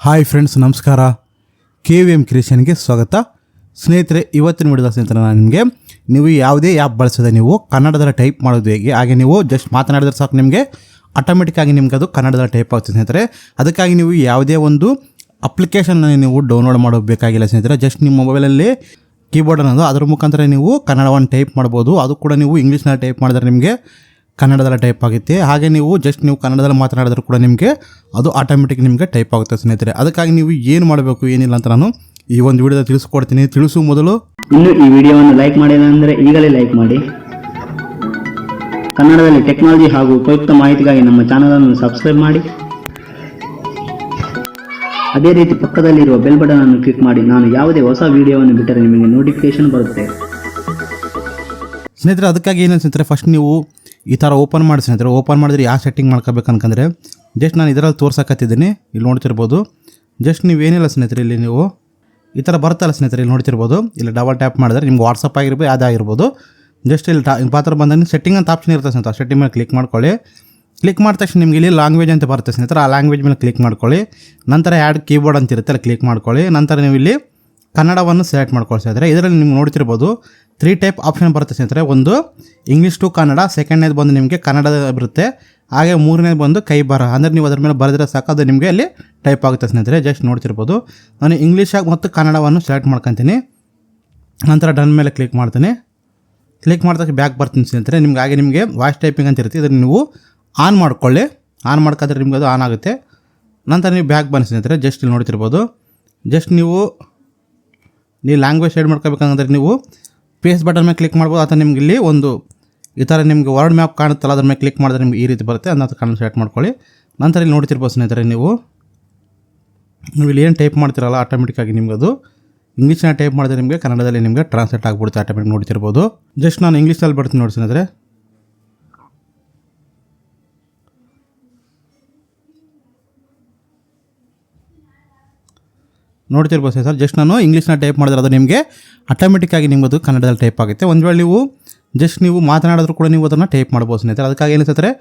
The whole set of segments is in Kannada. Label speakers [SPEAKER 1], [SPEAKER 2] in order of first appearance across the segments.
[SPEAKER 1] ಹಾಯ್ ಫ್ರೆಂಡ್ಸ್ ನಮಸ್ಕಾರ. ಕೆ ವಿ ಎಂ ಕ್ರಿಯೇಷನ್ಗೆ ಸ್ವಾಗತ. ಸ್ನೇಹಿತರೆ, ಇವತ್ತಿನ ವಿಡಿಯೋದ ಸ್ನೇಹಿತರೆ ನಾನು ನಿಮಗೆ, ನೀವು ಯಾವುದೇ ಆ್ಯಪ್ ಬಳಸಿದ್ರೆ ನೀವು ಕನ್ನಡದಲ್ಲಿ ಟೈಪ್ ಮಾಡೋದು ಹೇಗೆ? ಹಾಗೆ ನೀವು ಜಸ್ಟ್ ಮಾತನಾಡಿದ್ರೆ ಸಾಕು ನಿಮಗೆ. ಆಟೋಮೆಟಿಕ್ಕಾಗಿ ನಿಮ್ಗೆ ಅದು ಕನ್ನಡದಲ್ಲಿ ಟೈಪ್ ಆಗ್ತದೆ ಸ್ನೇಹಿತರೆ. ಅದಕ್ಕಾಗಿ ನೀವು ಯಾವುದೇ ಒಂದು ಅಪ್ಲಿಕೇಶನ್ನ ನೀವು ಡೌನ್ಲೋಡ್ ಮಾಡಬೇಕಾಗಿಲ್ಲ ಸ್ನೇಹಿತರೆ. ಜಸ್ಟ್ ನಿಮ್ಮ ಮೊಬೈಲಲ್ಲಿ ಕೀಬೋರ್ಡ್ ಅನ್ನೋದು, ಅದ್ರ ಮುಖಾಂತರ ನೀವು ಕನ್ನಡವನ್ನು ಟೈಪ್ ಮಾಡ್ಬೋದು. ಅದು ಕೂಡ ನೀವು ಇಂಗ್ಲೀಷ್ನಲ್ಲಿ ಟೈಪ್ ಮಾಡಿದ್ರೆ ನಿಮಗೆ ಕನ್ನಡದಲ್ಲಿ ಟೈಪ್ ಆಗುತ್ತೆ. ಹಾಗೆ ನೀವು ಜಸ್ಟ್ ನೀವು ಕನ್ನಡದಲ್ಲಿ ಮಾತನಾಡಿದ್ರು ಕೂಡ ನಿಮಗೆ ಅದು ಆಟೋಮೆಟಿಕ್ ನಿಮಗೆ ಟೈಪ್ ಆಗುತ್ತೆ ಸ್ನೇಹಿತರೆ. ಅದಕ್ಕಾಗಿ ನೀವು ಏನು ಮಾಡಬೇಕು ಏನಿಲ್ಲ ಅಂತ ನಾನು ಈ ಒಂದು ವಿಡಿಯೋದ ತಿಳಿಸ್ಕೊಡ್ತೀನಿ. ತಿಳಿಸು ಮೊದಲು.
[SPEAKER 2] ಇನ್ನು ಈ ವಿಡಿಯೋವನ್ನು ಲೈಕ್ ಮಾಡಿಲ್ಲ ಅಂದರೆ ಈಗಲೇ ಲೈಕ್ ಮಾಡಿ. ಕನ್ನಡದಲ್ಲಿ ಟೆಕ್ನಾಲಜಿ ಹಾಗೂ ಉಪಯುಕ್ತ ಮಾಹಿತಿಗಾಗಿ ನಮ್ಮ ಚಾನಲನ್ನು ಸಬ್ಸ್ಕ್ರೈಬ್ ಮಾಡಿ. ಅದೇ ರೀತಿ ಪಕ್ಕದಲ್ಲಿರುವ ಬೆಲ್ ಬಟನ್ ಅನ್ನು ಕ್ಲಿಕ್ ಮಾಡಿ. ನಾನು ಯಾವುದೇ ಹೊಸ ವಿಡಿಯೋವನ್ನು ಬಿಟ್ಟರೆ ನಿಮಗೆ ನೋಟಿಫಿಕೇಶನ್ ಬರುತ್ತೆ.
[SPEAKER 1] ಸ್ನೇಹಿತರೆ ಅದಕ್ಕಾಗಿ ಏನು ಸ್ನೇಹಿತರೆ ಫಸ್ಟ್ ನೀವು ಈ ಥರ ಓಪನ್ ಮಾಡಿ ಸ್ನೇಹಿತರೆ ಓಪನ್ ಮಾಡಿದ್ರೆ ಯಾವ ಸೆಟ್ಟಿಂಗ್ ಮಾಡ್ಕೋಬೇಕು ಅನ್ಕಂದ್ರೆ ಜಸ್ಟ್ ನಾನು ಇದರಲ್ಲಿ ತೋರ್ಸಕತ್ತಿದ್ದೀನಿ, ಇಲ್ಲಿ ನೋಡ್ತಿರ್ಬೋದು. ಜಸ್ಟ್ ನೀವೇನಿಲ್ಲ ಸ್ನೇಹಿತರೆ, ಇಲ್ಲಿ ನೀವು ಈ ಥರ ಬರ್ತಲ್ಲ ಸ್ನೇಹಿತರೆ, ಇಲ್ಲಿ ನೋಡ್ತಿರ್ಬೋದು. ಇಲ್ಲಿ ಡಬಲ್ ಟ್ಯಾಪ್ ಮಾಡಿದ್ರೆ ನಿಮ್ಗೆ ವಾಟ್ಸಪ್ ಆಗಿರ್ಬೋದು ಯಾವುದೇ ಆಗಿರ್ಬೋದು. ಜಸ್ಟ್ ಇಲ್ಲಿ ಟಾ ಪಾತ್ರ ಬಂದಾಗ ಸೆಟ್ಟಿಂಗ್ ಅಂತ ಆಪ್ಷನ್ ಇರುತ್ತೆ ಸ್ನೇಹಿತರೆ ಸೆಟ್ಟಿಂಗ್ ಮೇಲೆ ಕ್ಲಿಕ್ ಮಾಡ್ಕೊಳ್ಳಿ. ಕ್ಲಿಕ್ ಮಾಡಿದ ತಕ್ಷಣ ನಿಮಗೆ ಇಲ್ಲಿ ಲ್ಯಾಂಗ್ವೇಜ್ ಅಂತ ಬರುತ್ತೆ ಸ್ನೇಹಿತರೆ, ಆ ಲ್ಯಾಂಗ್ವೇಜ್ ಮೇಲೆ ಕ್ಲಿಕ್ ಮಾಡ್ಕೊಳ್ಳಿ. ನಂತರ ಆ್ಯಡ್ ಕೀಬೋರ್ಡ್ ಅಂತ ಇರುತ್ತೆ, ಅಲ್ಲಿ ಕ್ಲಿಕ್ ಮಾಡ್ಕೊಳ್ಳಿ. ನಂತರ ನೀವು ಇಲ್ಲಿ ಕನ್ನಡವನ್ನು ಸೆಲೆಕ್ಟ್ ಮಾಡ್ಕೊಳ್ಸಿದ್ರೆ ಇದರಲ್ಲಿ ನಿಮ್ಗೆ ನೋಡ್ತಿರ್ಬೋದು ತ್ರೀ ಟೈಪ್ ಆಪ್ಷನ್ ಬರುತ್ತೆ ಸ್ನೇಹಿತರೆ. ಒಂದು ಇಂಗ್ಲೀಷ್ ಟು ಕನ್ನಡ ಸೆಕೆಂಡ್ನೇದು ಬಂದು ನಿಮಗೆ ಕನ್ನಡ ಬರುತ್ತೆ. ಹಾಗೆ ಮೂರನೇದು ಬಂದು ಕೈ ಬರ ಅಂದರೆ ನೀವು ಅದ್ರ ಮೇಲೆ ಬರೆದ್ರೆ ಸಾಕು, ಅದು ನಿಮಗೆ ಅಲ್ಲಿ ಟೈಪ್ ಆಗುತ್ತೆ ಸ್ನೇಹಿತರೆ. ಜಸ್ಟ್ ನೋಡ್ತಿರ್ಬೋದು. ನಾನು ಇಂಗ್ಲೀಷಾಗಿ ಮತ್ತು ಕನ್ನಡವನ್ನು ಸೆಲೆಕ್ಟ್ ಮಾಡ್ಕೊತೀನಿ. ನಂತರ ಡನ್ ಮೇಲೆ ಕ್ಲಿಕ್ ಮಾಡ್ತೀನಿ. ಕ್ಲಿಕ್ ಮಾಡಿದಾಗ ಬ್ಯಾಕ್ ಬರ್ತೀನಿ ಸ್ನೇಹಿತರೆ. ನಿಮ್ಗೆ ಹಾಗೆ ನಿಮಗೆ ವಾಯ್ಸ್ ಟೈಪಿಂಗ್ ಅಂತ ಇರುತ್ತೆ. ಇದನ್ನು ನೀವು ಆನ್ ಮಾಡ್ಕೊಳ್ಳಿ. ಆನ್ ಮಾಡ್ಕೊಂಡ್ರೆ ನಿಮ್ಗೆ ಅದು ಆನ್ ಆಗುತ್ತೆ. ನಂತರ ನೀವು ಬ್ಯಾಕ್ ಬನ್ನಿ ಸ್ನೇಹಿತರೆ. ಜಸ್ಟ್ ಇಲ್ಲಿ ನೋಡ್ತಿರ್ಬೋದು. ಜಸ್ಟ್ ನೀವು ನೀವು ಲ್ಯಾಂಗ್ವೇಜ್ ಶೇಡ್ ಮಾಡ್ಕೋಬೇಕಂದ್ರೆ ನೀವು ಪೇಸ್ ಬಟನ್ ಮೇಲೆ ಕ್ಲಿಕ್ ಮಾಡ್ಬೋದು. ಅಥವಾ ನಿಮ್ಗೆ ಇಲ್ಲಿ ಒಂದು ಈ ಥರ ನಿಮಗೆ ವರ್ಡ್ ಮ್ಯಾಪ್ ಕಾಣುತ್ತಲ್ಲ, ಅದ್ರ ಮೇಲೆ ಕ್ಲಿಕ್ ಮಾಡಿದ್ರೆ ನಿಮ್ಗೆ ಈ ರೀತಿ ಬರುತ್ತೆ. ಅದನ್ನ ಕನ್ನಡ ಸೆಲೆಕ್ಟ್ ಮಾಡ್ಕೊಳ್ಳಿ. ನಂತರ ಇಲ್ಲಿ ನೋಡ್ತಿರ್ಬೋದು ಸ್ನೇಹಿತರೆ ನೀವು. ನೀವು ಇಲ್ಲಿ ಏನು ಟೈಪ್ ಮಾಡ್ತಿರಲ್ಲ ಆಟೋಮೆಟಿಕ್ಕಾಗಿ ನಿಮ್ಗೆ ಅದು ಇಂಗ್ಲೀಷ್ನ ಟೈಪ್ ಮಾಡಿದ್ರೆ ನಿಮಗೆ ಕನ್ನಡದಲ್ಲಿ ನಿಮಗೆ ಟ್ರಾನ್ಸ್ಲೇಟ್ ಆಗಿಬಿಡುತ್ತೆ ಆಟೋಮೆಟಿಕ್ ನೋಡ್ತಿರ್ಬೋದು. ಜಸ್ಟ್ ನಾನು ಇಂಗ್ಲೀಷಲ್ಲಿ ಬರ್ತೀನಿ ನೋಡಿ ಸ್ನೇಹಿತರೆ. ನೋಡ್ತಿರ್ಬೋದು ಸರ್ ಜಸ್ಟ್ ನಾನು ಇಂಗ್ಲೀಷ್ನ ಟೈಪ್ ಮಾಡಿದ್ರೆ ಅದು ನಿಮಗೆ ಆಟೋಮೆಟಿಕ್ಕಾಗಿ ನಿಮ್ಮದು ಕನ್ನಡದಲ್ಲಿ ಟೈಪ್ ಆಗುತ್ತೆ. ಒಂದು ವೇಳೆ ನೀವು ಜಸ್ಟ್ ನೀವು ಮಾತನಾಡಿದ್ರು ಕೂಡ ನೀವು ಅದನ್ನು ಟೈಪ್ ಮಾಡ್ಬೋದು ಸ್ನೇಹಿತರೆ. ಅದಕ್ಕಾಗಿ ಏನು ಸ್ನೇಹಿತರೆ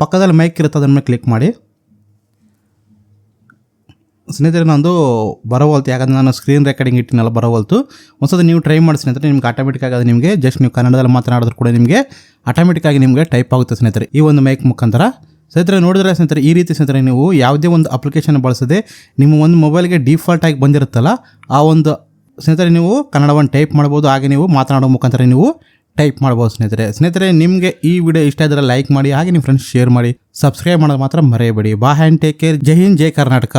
[SPEAKER 1] ಪಕ್ಕದಲ್ಲಿ ಮೈಕ್ ಇರುತ್ತೆ, ಅದನ್ನ ಕ್ಲಿಕ್ ಮಾಡಿ. ಸ್ನೇಹಿತರೆ ನಂದು ಬರೋವಲ್ತು ಯಾಕಂದರೆ ನಾನು ಸ್ಕ್ರೀನ್ ರೆಕಾರ್ಡಿಂಗ್ ಇಟ್ಟಿನಲ್ಲ ಬರೋವಲ್ತು ಒಂದ್ಸತಿ ನೀವು ಟ್ರೈ ಮಾಡಿ ಸ್ನೇಹಿತರೆ, ನಿಮ್ಗೆ ಆಟೋಮೆಟಿಕ್ಕಾಗಿ ಅದು ನಿಮಗೆ ಜಸ್ಟ್ ನೀವು ಕನ್ನಡದಲ್ಲಿ ಮಾತನಾಡಿದ್ರು ಕೂಡ ನಿಮಗೆ ಆಟೋಮೆಟಿಕ್ಕಾಗಿ ನಿಮಗೆ ಟೈಪ್ ಆಗುತ್ತೆ ಸ್ನೇಹಿತರೆ. ಈ ಒಂದು ಮೈಕ್ ಮುಖಾಂತರ ಸ್ನೇಹಿತರೆ, ನೋಡಿದ್ರೆ ಸ್ನೇಹಿತರೆ, ಈ ರೀತಿ ಸ್ನೇಹಿತರೆ, ನೀವು ಯಾವುದೇ ಒಂದು ಅಪ್ಲಿಕೇಶನ್ ಬಳಸದೆ ನಿಮ್ಮ ಒಂದು ಮೊಬೈಲ್ಗೆ ಡಿಫಾಲ್ಟ್ ಆಗಿ ಬಂದಿರುತ್ತಲ್ಲ, ಆ ಒಂದು ಸ್ನೇಹಿತರೆ, ನೀವು ಕನ್ನಡವನ್ನು ಟೈಪ್ ಮಾಡ್ಬೋದು, ಹಾಗೆ ನೀವು ಮಾತನಾಡೋ ಮುಖಾಂತರ ನೀವು ಟೈಪ್ ಮಾಡ್ಬೋದು ಸ್ನೇಹಿತರೆ. ಸ್ನೇಹಿತರೆ, ನಿಮಗೆ ಈ ವಿಡಿಯೋ ಇಷ್ಟ ಇದ್ದರೆ ಲೈಕ್ ಮಾಡಿ, ಹಾಗೆ ನಿಮ್ಮ ಫ್ರೆಂಡ್ಸ್ ಶೇರ್ ಮಾಡಿ ಸಬ್ಸ್ಕ್ರೈಬ್ ಮಾಡೋದು ಮಾತ್ರ ಮರೆಯಬೇಡಿ. ಬಾ hand take care Jai Hind, Jai Karnataka.